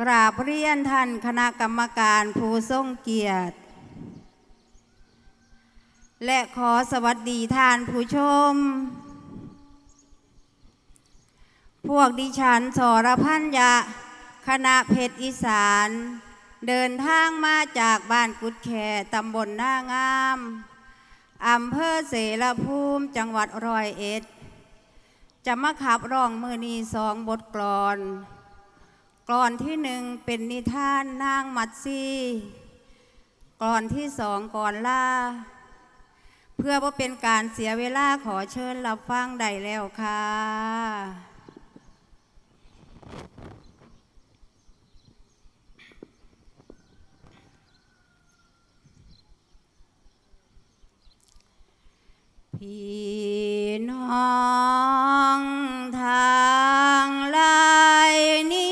กราบเรียนท่านคณะกรรมการผู้ทรงเกียรติ และขอสวัสดีท่านผู้ชม พวกดิฉันสรพันยะคณะเพชรอีสาน เดินทางมาจากบ้านกุดแคตำบลหน้างามอำเภอเสรภูมิจังหวัดร้อยเอ็ด จะมาขับร้องมือนีสองบทกลอน กลอนที่หนึ่งเป็นนิทานนางมัดซีกลอนที่สองก่อนล่า เพื่อว่าเป็นการเสียเวลาขอเชิญรับฟังได้แล้วค่ะ พี่น้องทางลายนี้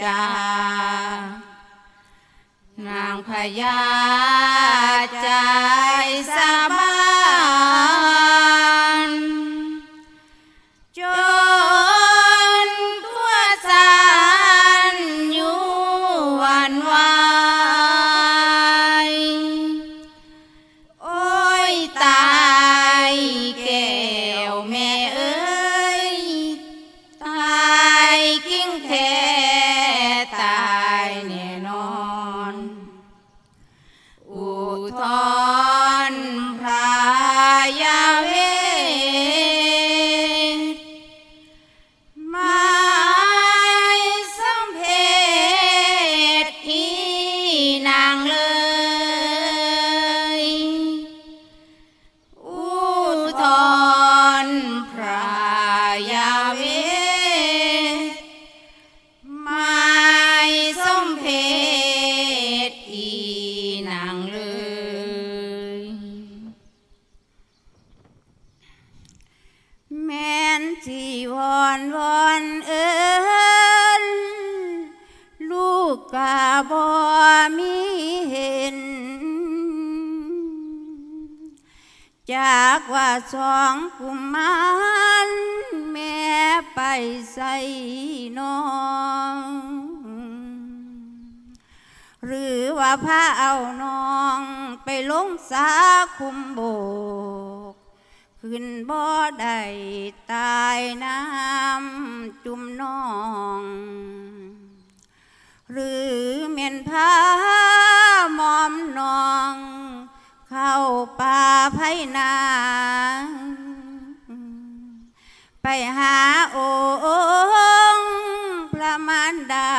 จานางพญาจา ยาเวไม่สมเพศอีนางเลยแม่นจีวอนวอนเอิญลูกกะบอมีเห็นจากว่าสอง ใส่น้องหรือว่าพาเอาน้องไปลงสาคุมโบก ขึ้นบ่ได้ตายน้ำจุ่มน้อง หรือเมียนพามอมนอง เข้าป่าไพนา ไปหาองค์พระมารดา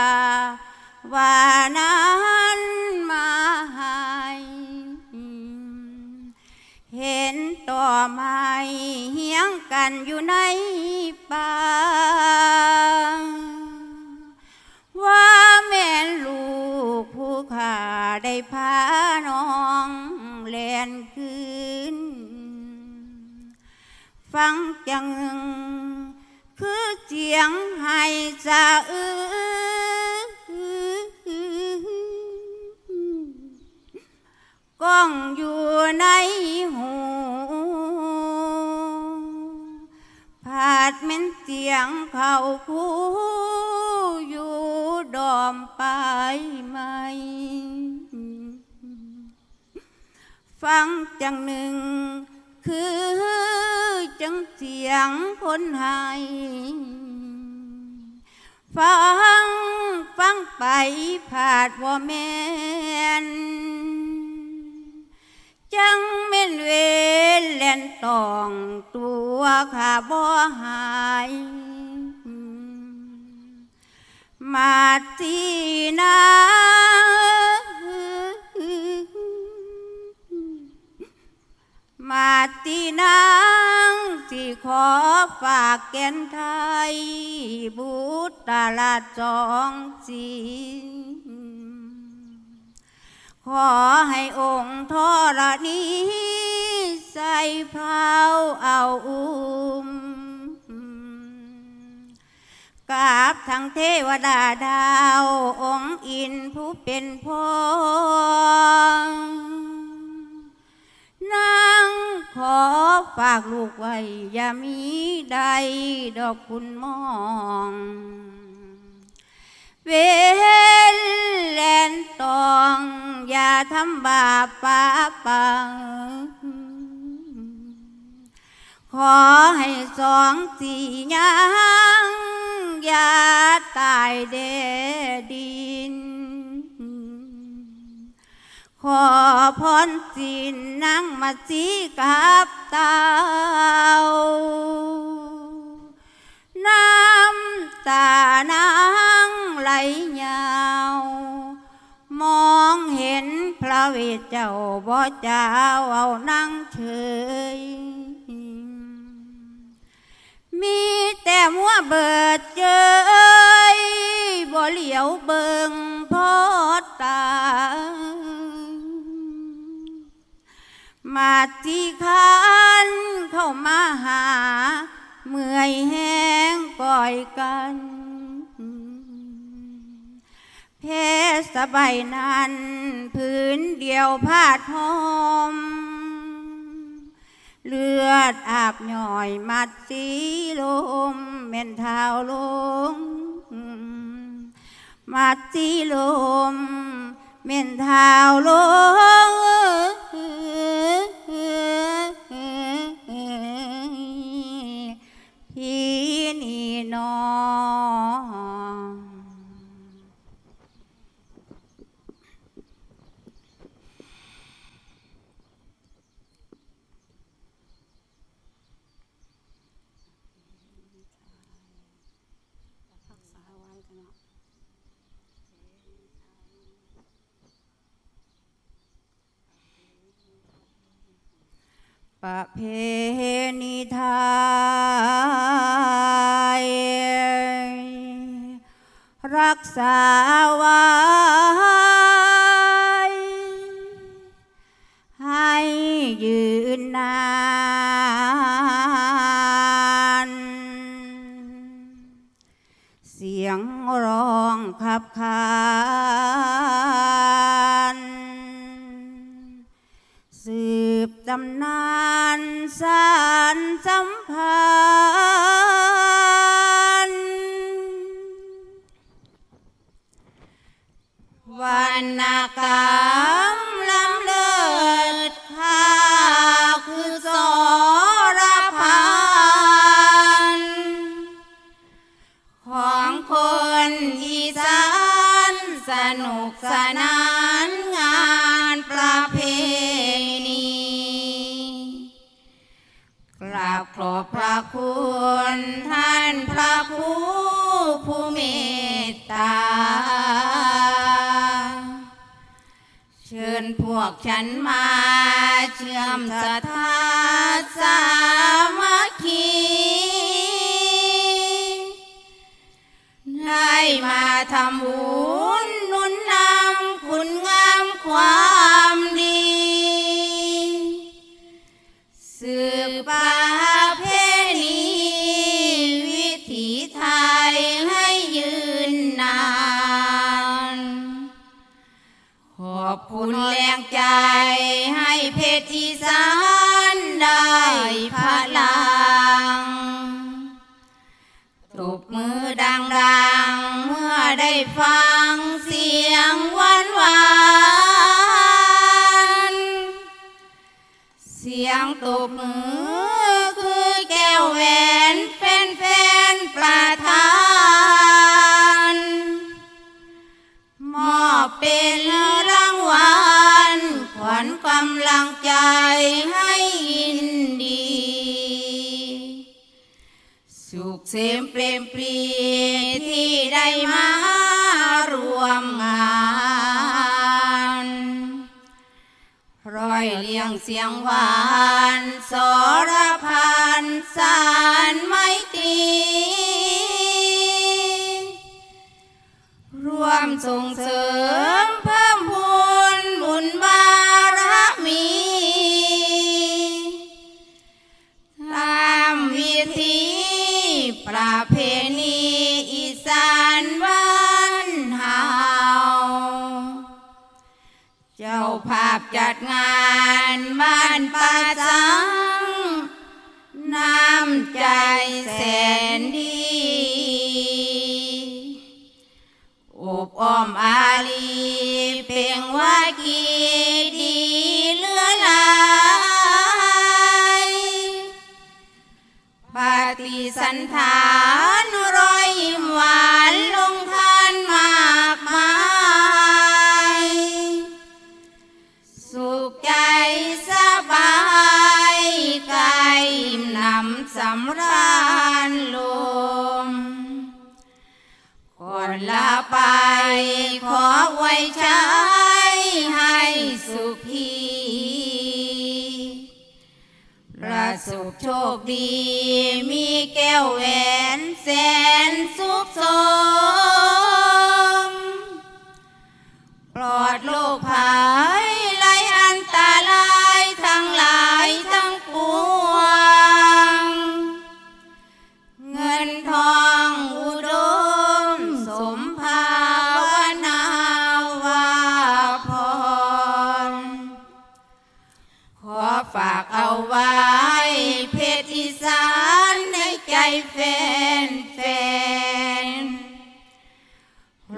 ว่านั้นมาให้เห็นต่อไม้เฮียงกันอยู่ในป่าว่าแม่นลูกผู้ขาได้พาน้องเล่นคืน ฟังจัง สียงให้สะอื้อกล้องอยู่ในหูผาดเม็นเสียงเขาคู่อยู่ดอมไปลายไม้ฟังจังหนึ่งคือจังเสียงคนไห้ ฟังฟังไปผาดว่าแม่น จังเม่นเวรเล่นตองตัวข้าบ่หาย มาที่นา มาที่นางที่ขอฝากแก่นไทย บุตรตาลาจองสีขอให้องค์ทรณีใส่เผาเอาอุ้มกราบทั้งเทวดาดาว องค์อินผู้เป็นพ่อ นางขอฝากลูกไว้ อย่ามีใดดอกคุณมอง เวนแลนตอง อย่าทำบาปปาปังขอให้สองสี่ยัง อย่าตายเดดิน ขอพรสินนั่งมาสีกับเตาน้ำตานางไหลยาว มองเห็นพระเวทเจ้าบ่เจ้าเอานั่งเฉย มีแต่มัวเบิดเจยบ่เหลียวเบิงพอตา มาที่คันเข้ามาหา เมื่อยแห้งก่อยกัน เพศสบายนั้นพื้นเดียวพาดหอม เลือดอาบหน่อยมัดสีลมเม่นเท้าลงมัดสีลมเม่นเท้าลง นอประเพณีทย รักษาไว้ ให้ยืน ส ดังเมื่อได้ฟังเสียงหวานหวานเสียงตบมือคือแก้วแหวนแฟนๆประทานมอบเป็นรางวัลขวัญกำลังใจให้ สุขเสมเปรมปรีที่ได้มารวมงานร้อยเลียงเสียงหวานสรพันสารไมตรีร่วมส่งเสริม ประเพณีอีสานบ้านเฮาเจ้าภาพจัดงานบ้านป่าจัง น้ำใจแสนดีอบอ้อมอาลีเพ่งว่ากีดี สันฐาน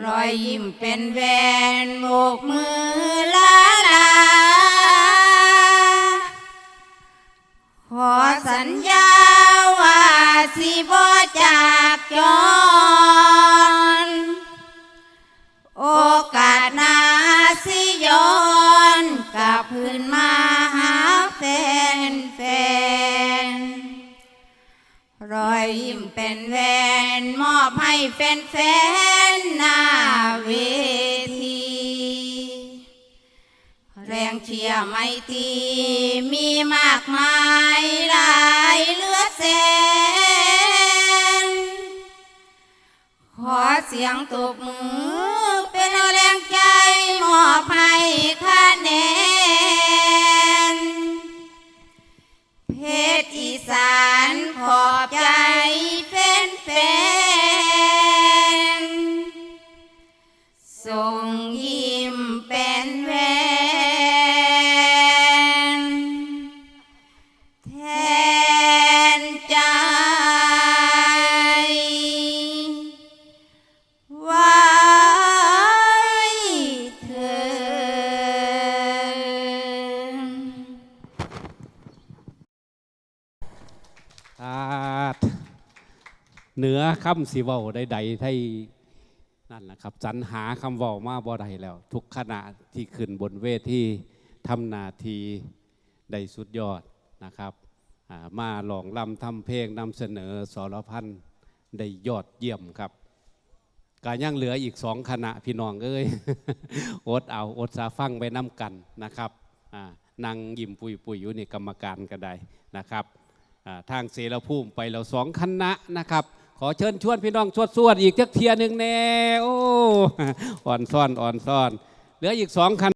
รอยยิ้มเป็นแวนโบกมือลาลา ขอสัญญาว่าสิบ่จากจอ ยยิ้มเป็นแวนมอบให้แฟนแฟนๆหน้าเวทีแรงเชียร์ไม่ตีมีมากมายหลายเลือดแสน ขอเสียงตบมือเป็นแรงใจมอบให้คะแนนเพชรอีสาน ยิ้มเป็นแวนแทนใจ ไว้เธอาดเหนือคำสีเว้าใดๆไทย นะครับสรรหาคำว้ามาบ่ได้แล้ว ทุกขณะที่ขึ้นบนเวทีทำนาทีได้สุดยอดนะครับอ่ามาลองลำทำเพลงนำเสนอสรพันธ์ได้ยอดเยี่ยมครับกายังเหลืออีกสองคณะพี่น้องเอ้ยอดเอาอดสาฟังไปน้ำกันนะครับอ่านางยิ้มปุยปุยอยู่ในกรรมการก็ได้นะครับาทางเสรภูมิไปแล้วสองคณะนะครับ ขอเชิญชวนพี่น้องชวดสวดอีกจักเทียหนึ่งแน่โอ้อ่อนซ่อนอ่อนซ่อน เหลืออีกสองคัน